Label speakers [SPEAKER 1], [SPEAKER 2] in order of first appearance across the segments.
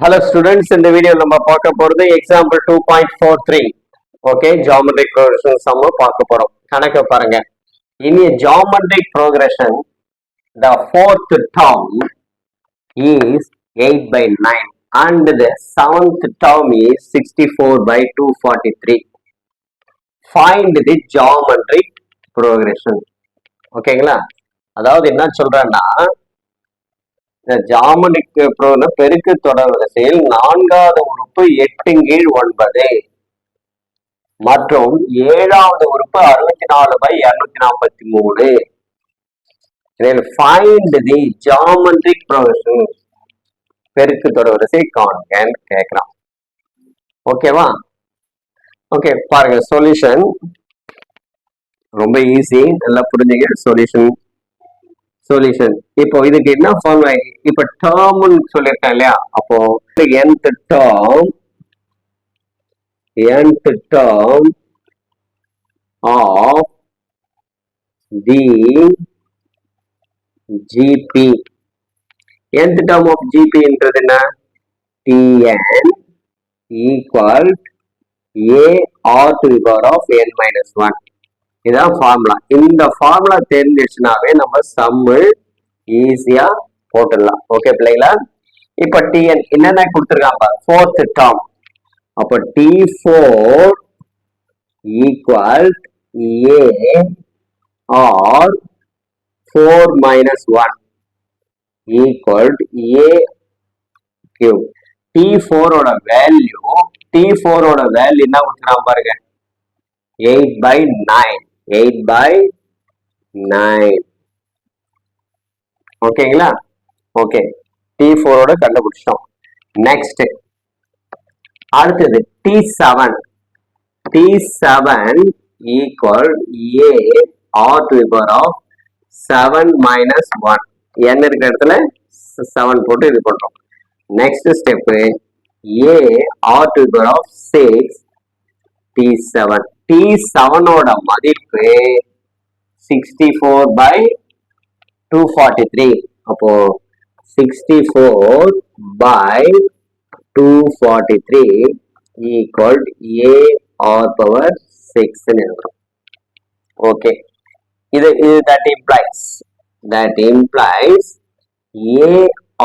[SPEAKER 1] Hello students இந்த video நம்ம பார்க்க போகிறது example two point four three okay geometric progression சம்ம பார்க்க போகிறோம் கணக்கு பாருங்க. இனி a geometric progression the fourth term is eight by nine and the seventh term is sixty four by two forty three find the geometric progression ஓகேங்களா அதாவது என்ன சொல்றேன்னா இந்த ஜாமனிக் ப்ரோன பெருக்கு தொடர் வரிசையில் நான்காவது உறுப்பு எட்டு கீழ் ஒன்பது. மற்றும் ஏழாவது உறுப்பு அறுபத்தி நாலு பை இருநூத்தி நாற்பத்தி மூணு. ஃபைண்ட் தி ஜாமெட்ரிக் ப்ரோக்ரஷன் பெருக்கு தொடர் வரிசை காண்கன்னு கேட்கலாம் ஓகேவா ஓகே பாருங்க சொல்யூஷன் ரொம்ப ஈஸி நல்லா புரிஞ்சுங்க சொல்யூஷன் சொல்யூஷன் இப்போ இதுக்கு என்ன ஃபார்முலா இப்போ டேர்ம்னு சொல்லியிருக்கேன் இல்லையா அப்போ nth term nth term of the GP nth term of ஜிபின்றது என்ன? T n equal a r to power of n minus one இதான் ஃபார்முலா இந்த ஃபார்முலா தெரிஞ்சிச்சுனாவே நம்ம சம்மு ஈஸியா போட்டுடலாம். ஓகே பிள்ளைங்களா இப்ப டிஎன் என்னென்ன கொடுத்துருக்காங்க ஃபோர்த் டேர்ம் அப்போ t four equal a r four minus one equal a cube t ஃபோரோட வேல்யூ டி ஃபோரோட வேல்யூ என்ன கொடுத்துருக்கான் பாருங்க? Eight by nine eight by nine ஓகேங்களா ஓகே டி ஃபோரோட கண்டுபிடிச்சிட்டோம். நெக்ஸ்ட் அடுத்தது t seven t seven equal a r to power of seven minus one n இருக்கிற இடத்துல செவன் போட்டு இது பண்றோம் next step a r to power of six t seven t செவனோட மதிப்பு sixty four by two forty three அப்போ sixty four by two forty three equal a r power சிக்ஸ்ன்னு எழுதுறோம். Okay இது இது that implies that implies a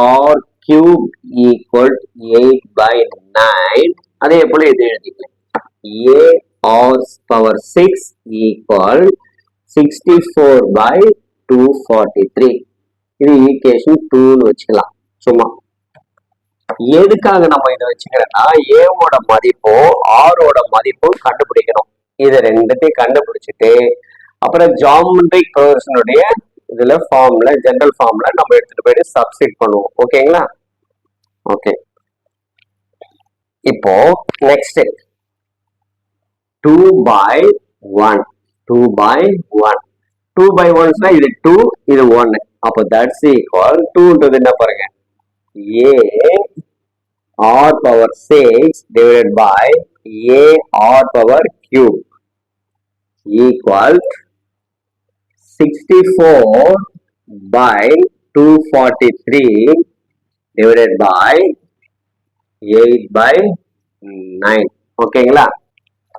[SPEAKER 1] r cube equal eight by nine அதே போல இது எழுதிக்கலாம். ஏ or power 6 equal 64 by 243 இது equation டூன்னு வச்சுக்கலாம். சும்மா. எதுக்காக நம்ம இதை வச்சுக்கிறோம்னா ஏவோட மதிப்பும் ஆரோட மதிப்பும் கண்டுபிடிக்கணும். இது ரெண்டுத்தையும் கண்டுபிடிச்சிட்டு அப்புறம் ஜாமெட்ரிக் ப்ரோக்ரஷனுடைய இதுல ஃபார்ம்ல ஜென்ரல் ஃபார்ம்ல நம்ம எடுத்துட்டு போயிட்டு சப்ஸ்டிட் பண்ணுவோம். ஓகேங்களா ஓகே இப்போ next two by one two by one two by ஒன்ஸ்னா இது டூ இது ஒன்னு அப்போ தட்ஸ் ஈக்குவல் டூன்றது என்ன பாருங்க a r power six divided by a r power cube equal sixty four by two forty three divided by eight by nine ஓகேங்களா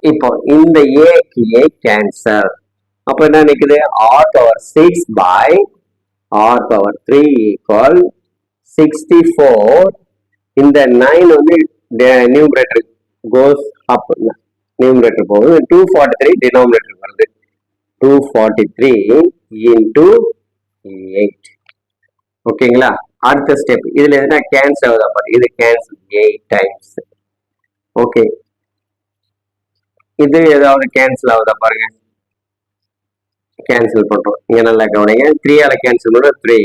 [SPEAKER 1] இப்போ இந்த ஏக்கு ஏ கேன்சல் அப்போ என்ன நிற்குது r power six by r power three equal sixty four இந்த nine வந்து numerator goes up numerator போகுது. டூ ஃபார்ட்டி த்ரீ டினாமினேட்டர் வருது. Two forty three into eight ஓகேங்களா? அடுத்த ஸ்டெப் இதுல எதுனா கேன்சல் ஆகுதா? பாரு இது கேன்சல் எயிட் டைம்ஸ் ஓகே. இது ஏதாவது கேன்சல் ஆகுதா பாருங்க. கேன்சல் பண்றோம் இங்க நல்லா கவனிங்க. த்ரீயால கேன்சல் பண்ணுற த்ரீ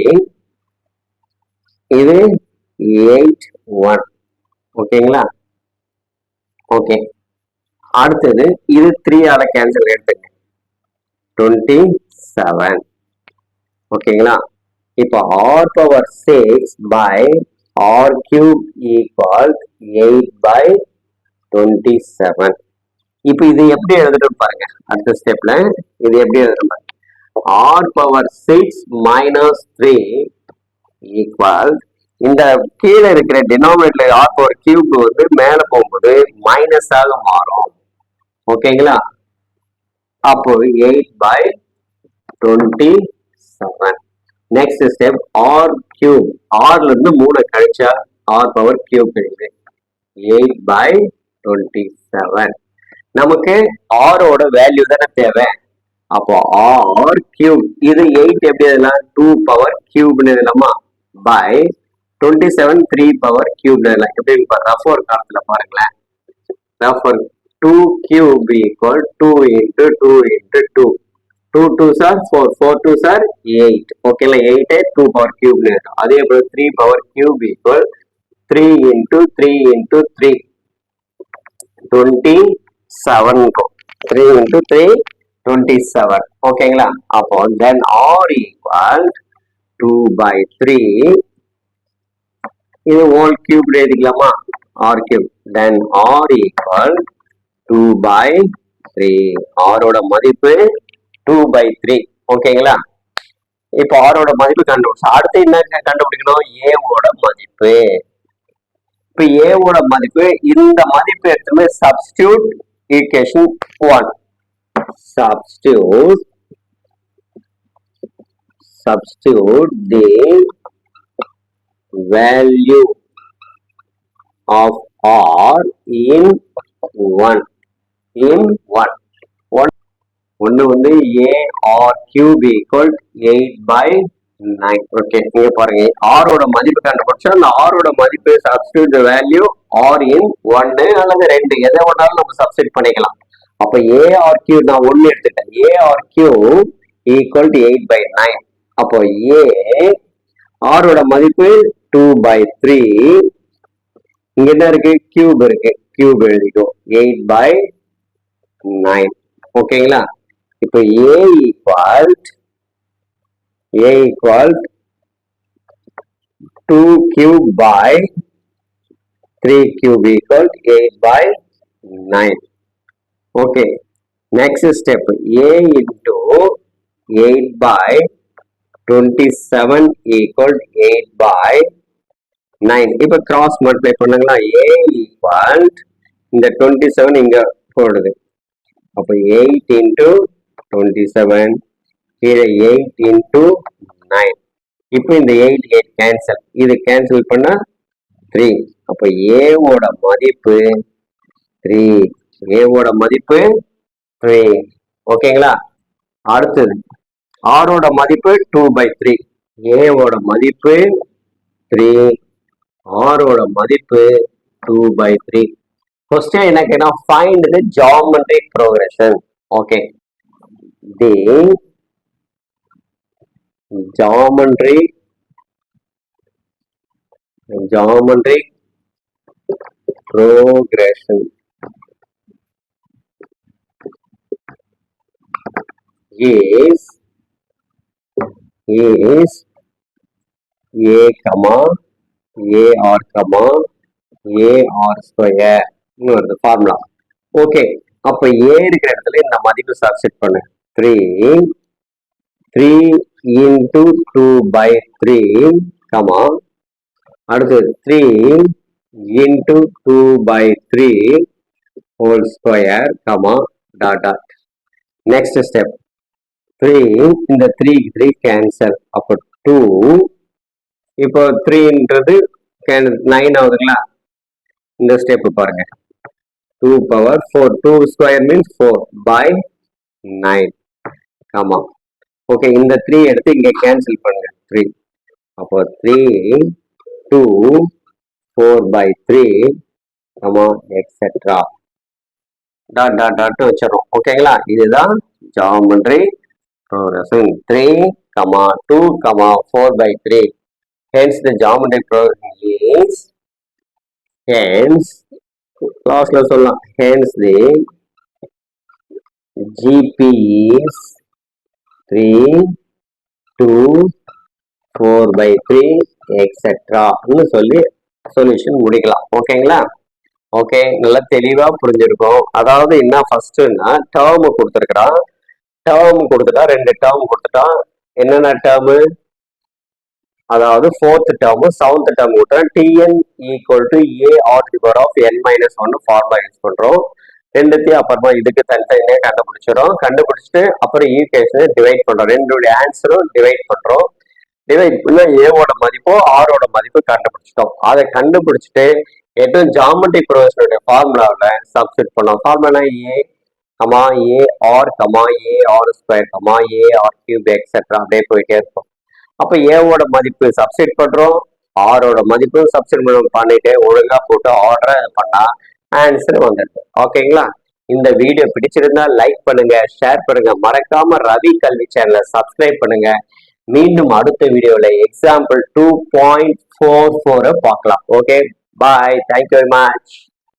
[SPEAKER 1] இது எயிட் ஒன் ஓகேங்களா ஓகே அடுத்தது இது த்ரீயால கேன்சல் எடுத்துங்க டுவெண்ட்டி செவன் ஓகேங்களா இப்போ r power six by r cube equal eight by twenty seven இப்போ இது எப்படி எழுதுறோம் பாருங்க. அடுத்த ஸ்டெப்ல இது எப்படி எழுதுறோம் பாருங்க. R power six minus three equal இந்த கீழே இருக்கிற டினாமினேட்டர் ஆர் பவர் கியூப் வந்து மேல போகும்போது மைனஸ் ஆக மாறும். ஓகேங்களா அப்போ eight by twenty seven next step r cube ஆர்ல இருந்து மூணு கழிச்சா ஆர் பவர் கியூப் கிடைக்குது எயிட் பை டுவெண்ட்டி செவன் நமக்கு ஆரோட வேல்யூ தானே தேவை. அப்போ ஆர் கியூப் இது எயிட் எப்படி எழுதலாம் டூ பவர் கியூப்னு எழுதலாமா by twenty seven three power கியூப்னு எழுதலாம் எப்படி ரஃப் ஒரு காலத்துல பாருங்களேன். ரஃப் ஒரு two cube equal two into two into two two two sir four four two sir eight ஓகேங்களா எயிட்டே டூ பவர் கியூப்னு இருக்கும் அதே போல three power cube equal three into three into three twenty seven three into three twenty seven ஓகேங்களா அப்போ தென் r equal two by three இது whole cube எழுதிக்கலாமா? R cube then r equal two by three ஆரோட மதிப்பு two by three ஓகேங்களா இப்போ ஆரோட மதிப்பு கண்டுபிடிச்சோம் அடுத்து என்ன கண்டுபிடிக்கணும். ஏவோட மதிப்பு. இப்போ ஏவோட மதிப்பு இந்த மதிப்பு எடுத்துமே substitute equation one substitute substitute the value of r in 1 in 1 1 ஒன்று வந்து a r cube equal eight by nine okay நீங்க பாருங்க. ஆரோட மதிப்பு கண்டுபிடிச்சா அந்த ஆரோட மதிப்பு சப்ஸ்டியூட் வேல்யூ ஆர் இன் ஒன்னு அல்லது ரெண்டு. எதை வேணாலும் நம்ம சப்ஸ்டியூட் பண்ணிக்கலாம். அப்ப ஏ ஆர் கியூ நான் ஒன்னு எடுத்துட்டேன். A r cube equal to eight by nine அப்போ ஏ ஆரோட மதிப்பு டூ பை த்ரீ இங்க என்ன இருக்கு? கியூப் இருக்கு. கியூப் எழுதிக்கும் எயிட் பை நைன் ஓகேங்களா இப்போ a equal a equal two cube by three cube equal eight by nine Okay. Next step A into 8 by 27 equal to 8 by 9. இப்போ கிராஸ் மல்டிப்ளை பண்ணுங்களா A equal இந்த 27 இங்க போடுது அப்போ 8 into 27 கீழே எயிட் இன்டூ நைன் இப்போ இந்த 8 8 கேன்சல் இது கேன்சல் பண்ணால் த்ரீ அப்போ ஏவோட ஓட மதிப்பு த்ரீ ஏவோட மதிப்பு த்ரீ ஓகேங்களா அடுத்தது. ஆரோட மதிப்பு டூ பை த்ரீ ஏவோட மதிப்பு த்ரீ ஆரோட மதிப்பு டூ பை த்ரீ கொஸ்டின் என்ன கேட்டால் find the geometric progression okay the geometry geometric progression. Is is a comma. A r comma. A r square. வருது ஃபார்முலா ஓகே அப்ப ஏ இருக்கிற இடத்துல இந்த மதிப்பு சப்ஸ்டிட் பண்ணு. Three three into two by three comma அடுத்தது three into two by three whole square comma dot dot next step three இந்த three three cancel அப்போ டூ இப்போ த்ரீன்றது கேன் நைன் ஆகுதுங்களா? இந்த ஸ்டெப் பாருங்க. Two power four two square means four by nine ஆமா ஓகே இந்த த்ரீ எடுத்து இங்க கேன்சல் பண்ணுங்க. த்ரீ அப்போ three two four by three ஆமா எக்ஸெட்ரா டாட் டாட் டாட் வச்சிடறோம். ஓகேங்களா இதுதான் geometry progression 3 comma 2 comma 4 by 3 hence the geometric progression is hence கிளாஸ்ல சொல்லலாம் hence the gp three two four by three எக்ஸெட்ரான்னு சொல்லி சொல்யூஷன் முடிக்கலாம். ஓகேங்களா ஓகே நல்லா தெளிவாக புரிஞ்சிருக்கும். அதாவது என்ன ஃபர்ஸ்ட்னா டேர்ம் கொடுத்துருக்குறான். டேர்ம் கொடுத்துட்டா ரெண்டு டேர்ம் கொடுத்துட்டான் என்னென்ன டேர்மு அதாவது ஃபோர்த் டேர்மு செவன்த் டேர்ம் விட்டுறேன் t n equal to a r power of n minus one formula use பண்ணுறோம் ரெண்டுத்தையும் அப்புறமா இதுக்கு தனித்தனியாக கண்டுபிடிச்சிடும். கண்டுபிடிச்சிட்டு அப்புறம் ஈக்குவேஷனை டிவைட் பண்றோம். ரெண்டுடைய ஆன்சரும் டிவைட் பண்றோம். டிவைட் பண்ண ஏவோட மதிப்போ ஆரோட மதிப்பு கண்டுபிடிச்சிட்டோம். அதை கண்டுபிடிச்சிட்டு எதுவும் ஜாமெட்ரி ப்ரொவர்ஷனுடைய ஃபார்முலாவில் சப்ஸ்டிட் பண்ணோம். Formula a comma a r comma a r square comma a r cube etcetera அப்படியே போயிட்டே இருக்கும். அப்போ ஏவோட மதிப்பு சப்ஸ்டிட் பண்றோம். ஆரோட மதிப்பு சப்ஸ்டிட் பண்ணிட்டு ஒழுங்கா போட்டு ஆர்டரை பண்ணா ஆன்சர் வந்துடுது ஓகேங்களா இந்த வீடியோ பிடிச்சிருந்தா லைக் பண்ணுங்க ஷேர் பண்ணுங்க. மறக்காம ரவி கல்வி சேனலை சப்ஸ்கிரைப் பண்ணுங்க. மீண்டும் அடுத்த வீடியோல எக்ஸாம்பிள் டூ பாயிண்ட் ஃபோர் ஃபோரை பார்க்கலாம். Okay bye thank you very much